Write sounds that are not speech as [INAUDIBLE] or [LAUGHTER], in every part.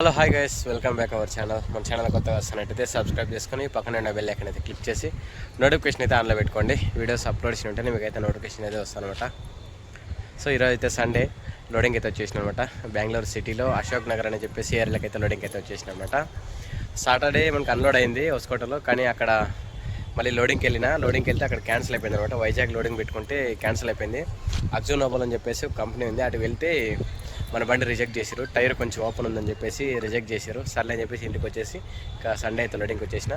Hello hi guys welcome back our channel మన channel కొత్తగా వస్తున్నట్టయితే సబ్స్క్రైబ్ చేసుకొని పక్కన ఉన్న బెల్ ఐకన్ అయితే క్లిక్ చేసి నోటిఫికేషన్ అయితే ఆన్లో పెట్టుకోండి. వీడియోస్ అప్లోడ్ చేసిన ఉంటే మీకు అయితే నోటిఫికేషన్ అయితే వస్తానమాట సో ఈరోజు అయితే సండే లోడింగ్ అయితే వచ్చేసిన అనమాట బెంగళూరు సిటీలో అశోక్ నగర్ అని చెప్పేసి ఏరియాలకు అయితే లోడింగ్ అయితే వచ్చేసిన అనమాట సాటర్డే మనకు అన్లోడ్ అయింది హోస్కోటలో కానీ అక్కడ మళ్ళీ లోడింగ్కి వెళ్ళిన లోడింగ్కి వెళ్తే అక్కడ క్యాన్సిల్ అయిపోయింది అనమాట వైజాగ్ లోడింగ్ పెట్టుకుంటే క్యాన్సిల్ అయిపోయింది. అర్జున్ నోబల్ అని చెప్పేసి కంపెనీ ఉంది. అటు వెళ్తే మన బండి రిజెక్ట్ చేశారు టైర్ కొంచెం ఓపెన్ ఉందని చెప్పేసి రిజెక్ట్ చేశారు సర్లే అని చెప్పేసి ఇంటికి వచ్చేసి ఇంకా సండే అయితే లోడింగ్కి వచ్చేసిన.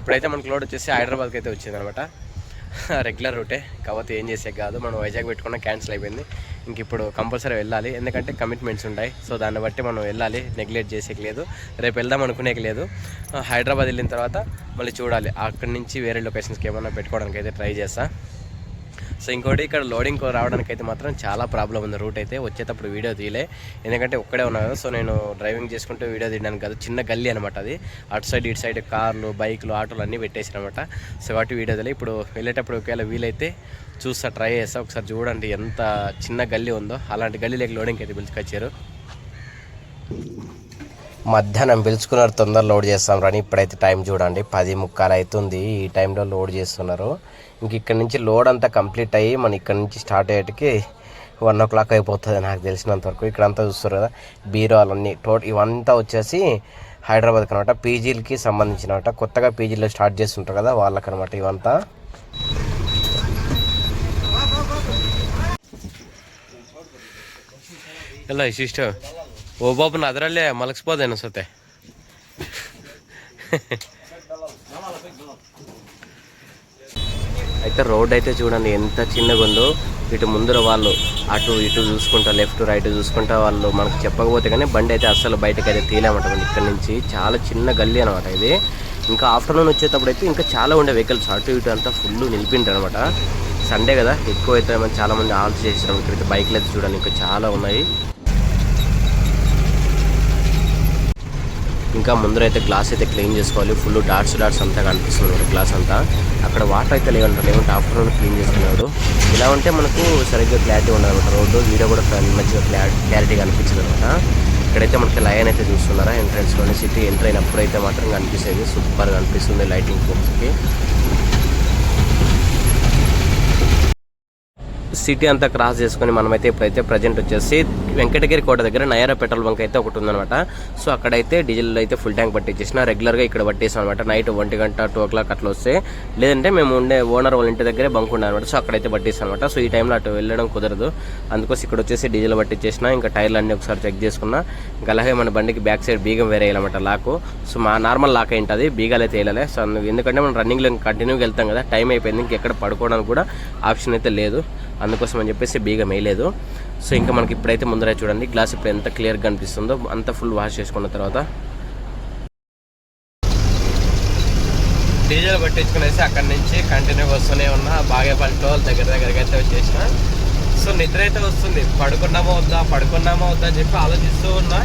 ఇప్పుడైతే మనకు లోడ్ వచ్చేసి హైదరాబాద్కి అయితే వచ్చింది అనమాట రెగ్యులర్ రూటే కాకపోతే ఏం చేసే కాదు. మనం వైజాగ్ పెట్టుకున్న క్యాన్సిల్ అయిపోయింది. ఇంక ఇప్పుడు కంపల్సరీ వెళ్ళాలి. ఎందుకంటే కమిట్మెంట్స్ ఉంటాయి. సో దాన్ని బట్టి మనం వెళ్ళాలి. నెగ్లెక్ట్ చేసేకి లేదు. రేపు వెళ్దాం అనుకునేకి లేదు. హైదరాబాద్ వెళ్ళిన తర్వాత మళ్ళీ చూడాలి. అక్కడి నుంచి వేరే లొకేషన్స్కి ఏమైనా పెట్టుకోవడానికి అయితే ట్రై చేస్తా. సో ఇంకోటి ఇక్కడ లోడింగ్ రావడానికి అయితే మాత్రం చాలా ప్రాబ్లం ఉంది. రూట్ అయితే వచ్చేటప్పుడు వీడియో తీయలే. ఎందుకంటే ఒక్కడే ఉన్నాను. సో నేను డ్రైవింగ్ చేసుకుంటూ వీడియో తీయడానికి కాదు చిన్న గల్లీ అనమాట అది. అటు సైడ్ ఇటు సైడ్ కార్లు బైక్లు ఆటోలు అన్నీ పెట్టేసారనమాట సో వాటి వీడియో తీయలే. ఇప్పుడు వెళ్ళేటప్పుడు ఒకవేళ వీలైతే చూస్తా ట్రై చేస్తా. ఒకసారి చూడండి ఎంత చిన్న గల్లీ ఉందో. అలాంటి గల్లీలోకి లోడింగ్కి అయితే పిలుచుకొచ్చారు. మధ్యాహ్నం పిలుచుకున్నారు తొందరగా లోడ్ చేస్తాం రాని ఇప్పుడైతే టైం చూడండి. పది ముక్కాలు అవుతుంది ఈ టైంలో లోడ్ చేస్తున్నారు. ఇంక ఇక్కడ నుంచి లోడ్ అంతా కంప్లీట్ అయ్యి మనం ఇక్కడ నుంచి స్టార్ట్ అయ్యేటికి వన్ ఓ క్లాక్ అయిపోతుంది నాకు తెలిసినంత వరకు. ఇక్కడ అంతా చూస్తారు కదా బీరోలన్నీ టోటల్ ఇవంతా వచ్చేసి హైదరాబాద్కి అనమాట పీజీలకి సంబంధించినమాట. కొత్తగా పీజీలో స్టార్ట్ చేస్తుంటారు కదా వాళ్ళకనమాట ఇవంతా. ఎలా సిస్టర్ ಇಷ್ಟಿಷ್ಟ ಒಬ್ಬೊಬ್ಬನ ಅದರಲ್ಲೇ ಮಲಗಿಸ್ಬೋದೇನು ಅನ್ಸುತ್ತೆ అయితే రోడ్ అయితే చూడండి ఎంత చిన్నగా ఉందో ఇటు ముందర వాళ్ళు అటు ఇటు చూసుకుంటా లెఫ్ట్ రైట్ చూసుకుంటా వాళ్ళు మనకు చెప్పకపోతే కానీ బండి అయితే అస్సలు బయటకు అయితే తీలేమంట ఇక్కడ నుంచి చాలా చిన్న గల్లీ అనమాట ఇది ఇంకా ఆఫ్టర్నూన్ వచ్చేటప్పుడు అయితే ఇంకా చాలా ఉండే వెహికల్స్ అటు ఇటు అంతా ఫుల్ నిలిపింటారు అనమాట సండే కదా ఎక్కువ అయితే మనం చాలా మంది ఆల్స్ చేసినాం ఇక్కడైతే బైక్లు అయితే చూడండి ఇంకా చాలా ఉన్నాయి ఇంకా ముందరైతే గ్లాస్ అయితే క్లీన్ చేసుకోవాలి. ఫుల్ డాట్స్ డాట్స్ అంతా కనిపిస్తుంది గ్లాస్ అంతా. అక్కడ వాటర్ అయితే లేవంటారు లేవంటే ఆఫ్టర్నూన్ క్లీన్ చేసుకున్నాడు. ఇలా ఉంటే మనకు సరిగ్గా క్లారిటీ ఉండదన్నమాట రోడ్డు వీడియో కూడా మంచిగా క్లారిటీ కనిపించదు అనమాట ఇక్కడైతే మనకి లైన్ అయితే చూస్తున్నారా? ఎంట్రన్స్లోనే సిటీ ఎంటర్ అయినప్పుడు అయితే మాత్రం కనిపిస్తుంది సూపర్గా అనిపిస్తుంది లైటింగ్ ఫోక్స్కి సిటీ అంతా క్రాస్ చేసుకొని మనమైతే ఇప్పుడైతే ప్రజెంట్ వచ్చేసి వెంకటగిరి కోట దగ్గర నయారా పెట్రోల్ బంక్ అయితే ఒకటి ఉందనమాట సో అక్కడైతే డీజిల్ అయితే ఫుల్ ట్యాంక్ పట్టించేసిన. రెగ్యులర్గా ఇక్కడ పట్టేసాం అనమాట నైట్ ఒంటి గంట టూ ఓ క్లాక్ అట్లా వస్తే. లేదంటే మేము ఉండే ఓనర్ వాళ్ళ ఇంటి దగ్గరే బంక్ ఉండే అనమాట సో అక్కడైతే పట్టేసాం అనమాట సో ఈ టైంలో అటు వెళ్ళడం కుదరదు. అందుకోసం ఇక్కడ వచ్చేసి డీజిల్ పట్టించేసిన. ఇంకా టైర్లు అన్నీ ఒకసారి చెక్ చేసుకున్నా. ఇంకా అలాగే మన బండికి బ్యాక్ సైడ్ బీగం వేరే వేయాలన్నమాట లాకు. సో మా నార్మల్ లాక్ ఏంటది బీగాలు అయితే వేయలే. సో ఎందుకంటే మనం రన్నింగ్లో కంటిన్యూగా వెళ్తాం కదా. టైం అయిపోయింది. ఇంకెక్కడ పడుకోవడానికి కూడా ఆప్షన్ అయితే లేదు. అందుకోసం అని చెప్పేసి బీగం వేయలేదు. సో ఇంకా మనకి ఇప్పుడైతే ముందరే చూడండి గ్లాస్ ఇప్పుడు ఎంత క్లియర్గా కనిపిస్తుందో అంత ఫుల్ వాష్ చేసుకున్న తర్వాత. డీజిల్ పట్టించుకునేసి అక్కడి నుంచి కంటిన్యూగా వస్తూనే ఉన్నా. బాగేపల్లి టోల్ దగ్గర దగ్గరికి అయితే వచ్చేసిన. సో నిద్ర అయితే వస్తుంది. పడుకున్నామో వద్దా పడుకున్నామో వద్దా అని చెప్పి ఆలోచిస్తూ ఉన్నా.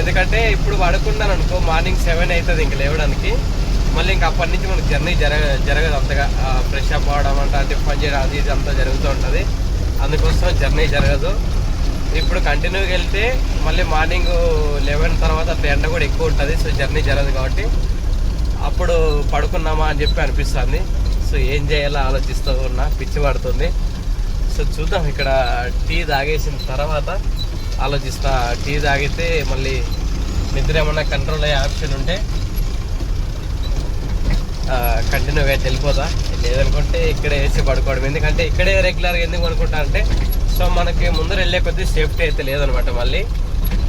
ఎందుకంటే ఇప్పుడు పడుకున్నాను అనుకో మార్నింగ్ సెవెన్ అవుతుంది ఇంక లేవడానికి. మళ్ళీ ఇంకా అప్పటి నుంచి మనకు జర్నీ జరగ జరగదు అంతగా. ఫ్రెష్ అప్ అవ్వడం అంటే టిఫన్ చేయడం అది ఇది అంతా జరుగుతూ ఉంటుంది. అందుకోసం జర్నీ జరగదు. ఇప్పుడు కంటిన్యూగా వెళ్తే మళ్ళీ మార్నింగ్ లెవెన్ తర్వాత అట్లా ఎండ కూడా ఎక్కువ ఉంటుంది సో జర్నీ జరగదు కాబట్టి. అప్పుడు పడుకున్నామా అని చెప్పి అనిపిస్తుంది. సో ఏం చేయాలో ఆలోచిస్తూ ఉన్నా పిచ్చి పడుతుంది. సో చూద్దాం ఇక్కడ టీ తాగేసిన తర్వాత ఆలోచిస్తా. టీ తాగితే మళ్ళీ నిద్ర ఏమన్నా కంట్రోల్ అయ్యే ఆప్షన్ ఉంటే కంటిన్యూగా అయితే లేదనుకుంటే ఇక్కడే వేసి పడుకోవడం. ఎందుకంటే ఇక్కడే రెగ్యులర్గా ఎందుకు అనుకుంటా అంటే సో మనకి ముందర వెళ్ళే కొద్దీ సేఫ్టీ అయితే లేదనమాట మళ్ళీ.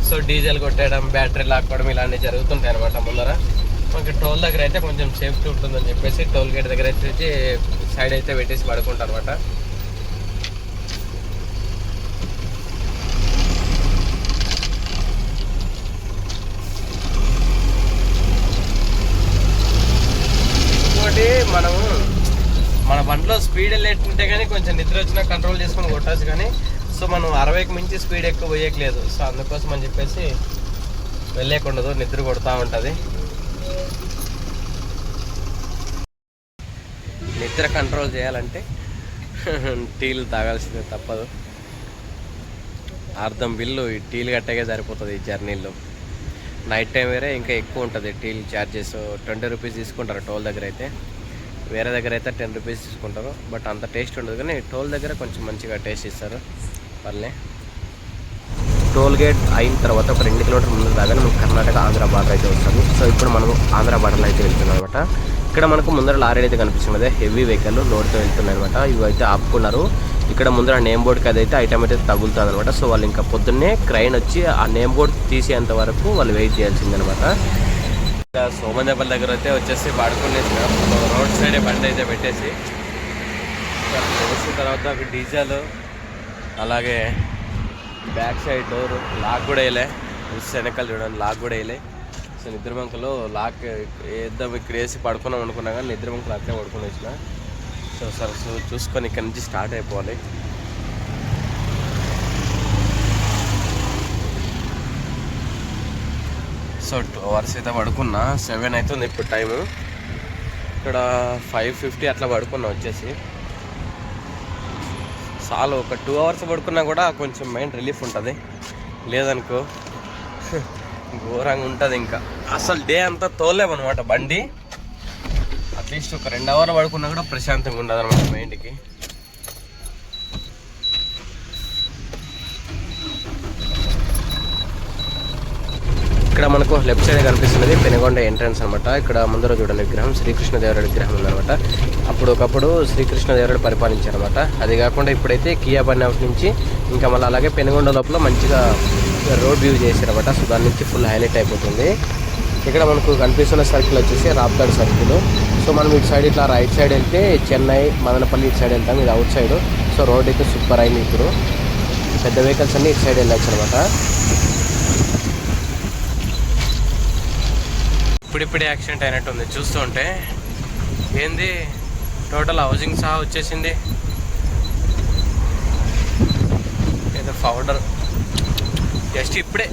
సో డీజిల్ కొట్టేయడం బ్యాటరీ లాక్కోవడం ఇలాంటివి జరుగుతుంటాయి అనమాట ముందర. మనకి టోల్ దగ్గర అయితే కొంచెం సేఫ్టీ ఉంటుందని చెప్పేసి టోల్ గేట్ దగ్గర అయితే సైడ్ అయితే పెట్టేసి పడుకుంటారు అనమాట ఇంకోటి మనము లో స్పీడ్ వెళ్ళేటుంటే కానీ కొంచెం నిద్ర వచ్చినా కంట్రోల్ చేసుకొని కొట్టచ్చు కానీ సో మనం అరవైకి మించి స్పీడ్ ఎక్కువ పోయట్లేదు. సో అందుకోసం అని చెప్పేసి వెళ్ళేకుండదు నిద్ర కొడతా ఉంటుంది. నిద్ర కంట్రోల్ చేయాలంటే [LAUGHS] టీలు తాగాల్సిందే తప్పదు. అర్థం బిల్లు ఈ టీలు కట్టగా సరిపోతుంది ఈ జర్నీలో. నైట్ టైం వేరే ఇంకా ఎక్కువ ఉంటుంది టీల్ ఛార్జెస్ ట్వంటీ రూపీస్ తీసుకుంటారు టోల్ దగ్గర అయితే. వేరే దగ్గర అయితే టెన్ రూపీస్ తీసుకుంటారు. బట్ అంత టేస్ట్ ఉండదు. కానీ టోల్ దగ్గర కొంచెం మంచిగా టేస్ట్ ఇస్తారు. పర్లే. టోల్ గేట్ అయిన తర్వాత ఒక రెండు కిలోమీటర్ ముందు దాకా మనకు కర్ణాటక ఆంధ్ర బార్డర్ అయితే వస్తాము. సో ఇప్పుడు మనం ఆంధ్ర బార్డర్లో అయితే వెళ్తున్నాం అనమాట ఇక్కడ మనకు ముందర లారీ అయితే కనిపిస్తుంది హెవీ వెహికల్ లోడ్తో వెళ్తున్నాయి అనమాట ఇవి అయితే ఆపుకున్నారు. ఇక్కడ ముందర నేమ్ బోర్డ్కి అదైతే ఐటమ్ అయితే తగులుతుంది అనమాట సో వాళ్ళు ఇంకా పొద్దున్నే క్రైన్ వచ్చి ఆ నేమ్ బోర్డ్ తీసేంత వరకు వాళ్ళు వెయిట్ చేయాల్సిందనమాట సోమందేపల్లి దగ్గర అయితే వచ్చేసి పడుకునేసిన రోడ్ సైడ్ బండి అయితే పెట్టేసి. వచ్చిన తర్వాత ఒక డీజల్ అలాగే బ్యాక్ సైడ్ డోర్ లాక్ కూడా వేయలే. వెనకాల చూడండి లాక్ కూడా వేయలే. సో నిద్ర బంకలో లాక్ వేద్దాం ఇక్కడ వేసి పడుకున్నాం అనుకున్నా కానీ నిద్ర బంకలు అట్లే పడుకుని వచ్చిన సో సార్ సో చూసుకొని ఇక్కడ నుంచి స్టార్ట్ అయిపోవాలి. సో టూ అవర్స్ అయితే పడుకున్నా. సెవెన్ అవుతుంది ఇప్పుడు టైము. ఇక్కడ ఫైవ్ ఫిఫ్టీ అట్లా పడుకున్నా వచ్చేసి. చాలు ఒక టూ అవర్స్ పడుకున్నా కూడా కొంచెం మైండ్ రిలీఫ్ ఉంటుంది. లేదనుకో ఘోరంగా ఉంటుంది ఇంకా. అసలు డే అంతా తోలేమన్నమాట బండి. అట్లీస్ట్ ఒక రెండు అవర్ పడుకున్నా కూడా ప్రశాంతంగా ఉండదు అనమాట మైండ్కి. ఇక్కడ మనకు లెఫ్ట్ సైడ్ కనిపిస్తున్నది పెనుగొండ ఎంట్రన్స్ అనమాట ఇక్కడ ముందర చూడండి విగ్రహం శ్రీకృష్ణదేవరాయ విగ్రహం ఉందనమాట అప్పుడు ఒకప్పుడు శ్రీకృష్ణదేవరాయుడు పరిపాలించారనమాట అది కాకుండా ఇప్పుడైతే కియా బండి నుంచి ఇంకా మళ్ళీ అలాగే పెనుగొండ లోపల మంచిగా రోడ్ వ్యూ చేశారనమాట సో దాని నుంచి ఫుల్ హైలైట్ అయిపోతుంది. ఇక్కడ మనకు కనిపిస్తున్న సర్కిల్ వచ్చేసి రాప్తాడ్ సర్కిల్. సో మనం ఇటు సైడ్ ఇట్లా రైట్ సైడ్ వెళ్తే చెన్నై మదనపల్లి ఇటు సైడ్ వెళ్తాం. ఇది అవుట్ సైడ్. సో రోడ్ అయితే సూపర్ అయింది ఇప్పుడు. పెద్ద వెహికల్స్ అన్ని ఇటు సైడ్ వెళ్ళచ్చు అనమాట ఇప్పుడిప్పుడే యాక్సిడెంట్ అయినట్టుంది. చూస్తుంటే ఏంది? టోటల్ హౌసింగ్ సహా వచ్చేసింది. ఏదో పౌడర్ జస్ట్ ఇప్పుడే.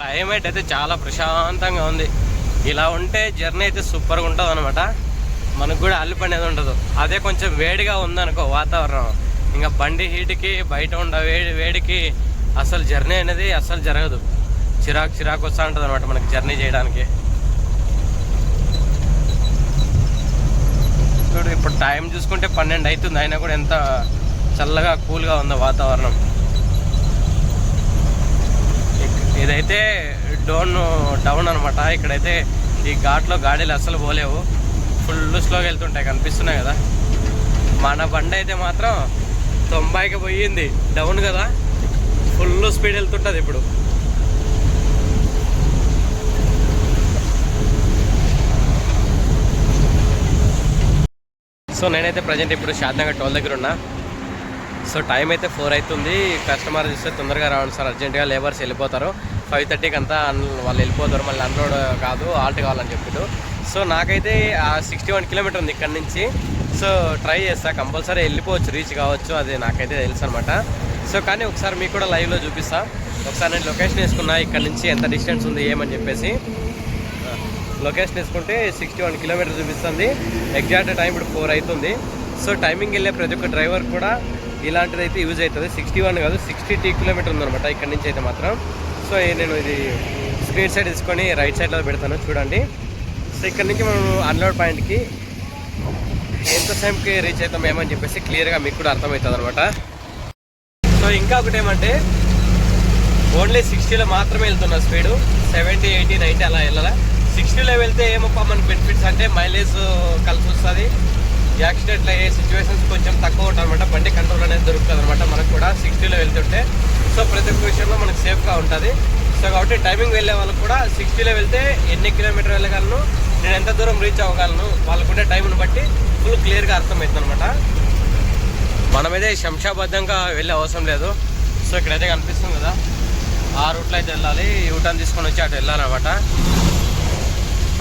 క్లైమేట్ అయితే చాలా ప్రశాంతంగా ఉంది. ఇలా ఉంటే జర్నీ అయితే సూపర్గా ఉంటుంది అనమాట మనకు కూడా అల్లి అనేది ఉండదు. అదే కొంచెం వేడిగా ఉందనుకో వాతావరణం. ఇంకా బండి హీట్కి బయట ఉండ వేడి వేడికి అసలు జర్నీ అనేది అసలు జరగదు. చిరాకు చిరాకు వస్తూ ఉంటుంది అనమాట మనకి జర్నీ చేయడానికి. చూడు ఇప్పుడు టైం చూసుకుంటే పన్నెండు అవుతుంది అయినా కూడా ఎంత చల్లగా కూల్గా ఉందో వాతావరణం. ఇదైతే డోన్ డౌన్ అనమాట ఇక్కడైతే ఈ ఘాట్లో గాడీలు అస్సలు పోలేవు. ఫుల్ స్లోగా వెళ్తుంటాయి కనిపిస్తున్నాయి కదా. మన బండి అయితే మాత్రం తొంభైకి పోయింది డౌన్ కదా. ఫుల్ స్పీడ్ వెళ్తుంటుంది ఇప్పుడు. సో నేనైతే ప్రజెంట్ ఇప్పుడు శాంతంగా టోల్ దగ్గర ఉన్నా. సో టైం అయితే ఫోర్ అవుతుంది. కస్టమర్ చూస్తే తొందరగా రావండి సార్. అర్జెంటుగా లేబర్స్ వెళ్ళిపోతారు. ఫైవ్ థర్టీకి అంతా వాళ్ళు వెళ్ళిపోతారు. మళ్ళీ అన్లోడ్ కాదు ఆల్ట్ కావాలని చెప్పారు సో నాకైతే సిక్స్టీ వన్ కిలోమీటర్ ఉంది ఇక్కడ నుంచి. సో ట్రై చేస్తా. కంపల్సరీ వెళ్ళిపోవచ్చు. రీచ్ కావచ్చు. అది నాకైతే తెలుసు అనమాట సో కానీ ఒకసారి మీకు కూడా లైవ్లో చూపిస్తా. ఒకసారి నేను లొకేషన్ వేసుకున్నా. ఇక్కడ నుంచి ఎంత డిస్టెన్స్ ఉంది ఏమని చెప్పేసి. లొకేషన్ వేసుకుంటే సిక్స్టీ వన్ కిలోమీటర్ చూపిస్తుంది. ఎగ్జాక్ట్ టైం ఇప్పుడు ఫోర్ అవుతుంది సో టైమింగ్ వెళ్ళే ప్రతి ఒక్క డ్రైవర్ కూడా ఇలాంటిది అయితే యూజ్ అవుతుంది. సిక్స్టీ వన్ కాదు సిక్స్టీ టీ కిలోమీటర్ ఉందనమాట ఇక్కడ నుంచి అయితే మాత్రం. సో నేను ఇది స్క్రీన్ సైడ్ తీసుకొని రైట్ సైడ్లో పెడతాను చూడండి. సో ఇక్కడ నుంచి మనం అన్లోడ్ పాయింట్కి ఎంత టైంకి రీచ్ అవుతాం ఏమని చెప్పేసి క్లియర్గా మీకు కూడా అర్థమవుతుంది అనమాట సో ఇంకా ఒకటి ఏమంటే ఓన్లీ సిక్స్టీలో మాత్రమే వెళ్తున్నా స్పీడు సెవెంటీ ఎయిటీ నైంటీ అలా వెళ్ళాలా? సిక్స్టీలో వెళ్తే ఏమప్ప మనకి బెనిఫిట్స్ అంటే మైలేజ్ uh, కలిసి వస్తుంది. యాక్సిడెంట్లు అయ్యే సిచ్యువేషన్స్ కొంచెం తక్కువ ఉంటుంది అనమాట బండి కంట్రోల్ అనేది దొరుకుతుంది అనమాట మనకు కూడా సిక్స్టీలో వెళ్తుంటే. సో ప్రతి ఒక్క విషయంలో మనకు సేఫ్గా ఉంటుంది. సో కాబట్టి టైమింగ్ వెళ్ళే వాళ్ళకి కూడా సిక్స్టీలో వెళ్తే ఎన్ని కిలోమీటర్ వెళ్ళగలను నేను ఎంత దూరం రీచ్ అవ్వగలను వాళ్ళకుండే టైంని బట్టి ఫుల్ క్లియర్గా అర్థమవుతుంది అనమాట మనమైతే శంషాబద్ధంగా వెళ్ళే అవసరం లేదు. సో ఇక్కడైతే కనిపిస్తుంది కదా. ఆ రూట్లో అయితే వెళ్ళాలి. యూటర్న్ తీసుకొని వచ్చి అటు వెళ్ళాలన్నమాట.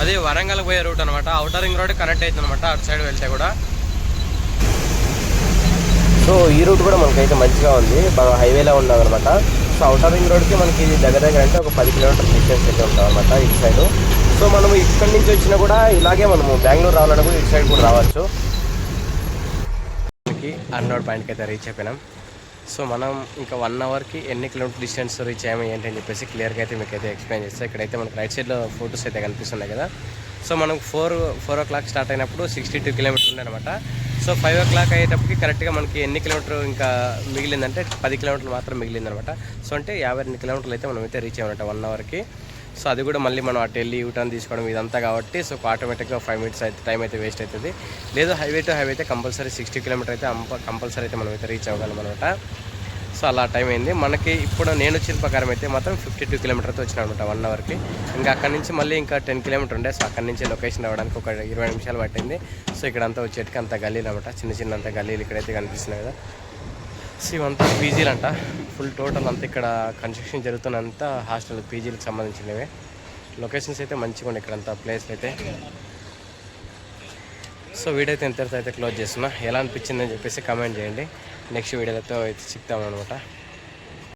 అది వరంగల్ పోయే రూట్ అనమాట అవుటర్ రింగ్ రోడ్ కనెక్ట్ అవుతుంది అనమాట అటు సైడ్ వెళ్తే కూడా. సో ఈ రూట్ కూడా మనకైతే మంచిగా ఉంది. బాగా హైవేలో ఉన్నది అనమాట సో అవుటర్ రింగ్ రోడ్కి మనకి ఇది దగ్గర దగ్గర అంటే ఒక పది కిలోమీటర్ డిస్టెన్స్ అయితే ఉంటుంది అనమాట ఇటు సైడ్. సో మనము ఇక్కడి నుంచి వచ్చినా కూడా ఇలాగే మనము బెంగళూరు రావాలన్నా కూడా ఇటు సైడ్ కూడా రావచ్చు. అన్నోడ్ పాయింట్కి అయితే రీచ్ అయిపోయినాం. సో మనం ఇంకా వన్ అవర్కి ఎన్ని కిలోమీటర్ డిస్టెన్స్ రీచ్ అయ్యాము ఏంటి అని చెప్పేసి క్లియర్గా అయితే మీకు అయితే ఎక్స్ప్లెయిన్ చేస్తాం. ఇక్కడైతే మనకి రైట్ సైడ్లో ఫొటోస్ అయితే కనిపిస్తున్నాయి కదా. సో మనం four four o'clock start అయినప్పుడు సిక్స్టీ టూ కిలోమీటర్ అనమాట సో ఫైవ్ ఓ క్లాక్ అయ్యేటప్పటికి కరెక్ట్గా మనకి ఎన్ని కిలోమీటర్ ఇంకా మిగిలిందంటే పది కిలోమీటర్లు మాత్రం మిగిలిందనమాట సో అంటే యాభై రెండు కిలోమీటర్లు అయితే మనం అయితే రీచ్ అయ్యామంట వన్ అవర్కి సో అది కూడా మళ్ళీ మనం అటు వెళ్ళి యూటర్న్ తీసుకోవడం ఇదంతా కాబట్టి సో ఆటోమేటిక్గా ఫైవ్ మినిట్స్ అయితే టైం అయితే వేస్ట్ అవుతుంది. లేదు హైవే టు హైవే అయితే కంపల్సరీ సిక్స్టీ కిలోమీటర్ అయితే కంపల్సరీ అయితే మనం అయితే రీచ్ అవ్వగలం అనమాట సో అలా టైం అయింది. మనకి ఇప్పుడు నేను వచ్చిన ప్రకారం అయితే మాత్రం ఫిఫ్టీ టూ కిలోమీటర్తో వచ్చిన అనమాట వన్ అవర్కి. ఇంకా అక్కడి నుంచి మళ్ళీ ఇంకా టెన్ కిలోమీటర్ ఉండే. సో అక్కడి నుంచి లొకేషన్ రావడానికి ఒక ఇరవై నిమిషాలు పట్టింది. సో ఇక్కడంతా వచ్చేటికి అంత గల్లీలు అనమాట చిన్న చిన్న అంత గల్లీలు ఇక్కడైతే కనిపిస్తున్నాయి కదా. సో ఇవంతా పీజీలు అంట ఫుల్ టోటల్ అంతా ఇక్కడ కన్స్ట్రక్షన్ జరుగుతున్నంత హాస్టల్ పీజీలకు సంబంధించినవి. లొకేషన్స్ అయితే మంచిగా ఉండే ఇక్కడంతా ప్లేస్ అయితే సో వీడియో అయితే ఇంతటితో అయితే క్లోజ్ చేస్తున్నా. ఎలా అనిపించిందని చెప్పేసి కామెంట్ చేయండి. నెక్స్ట్ వీడియోలతో అయితే సిక్తాం అనమాట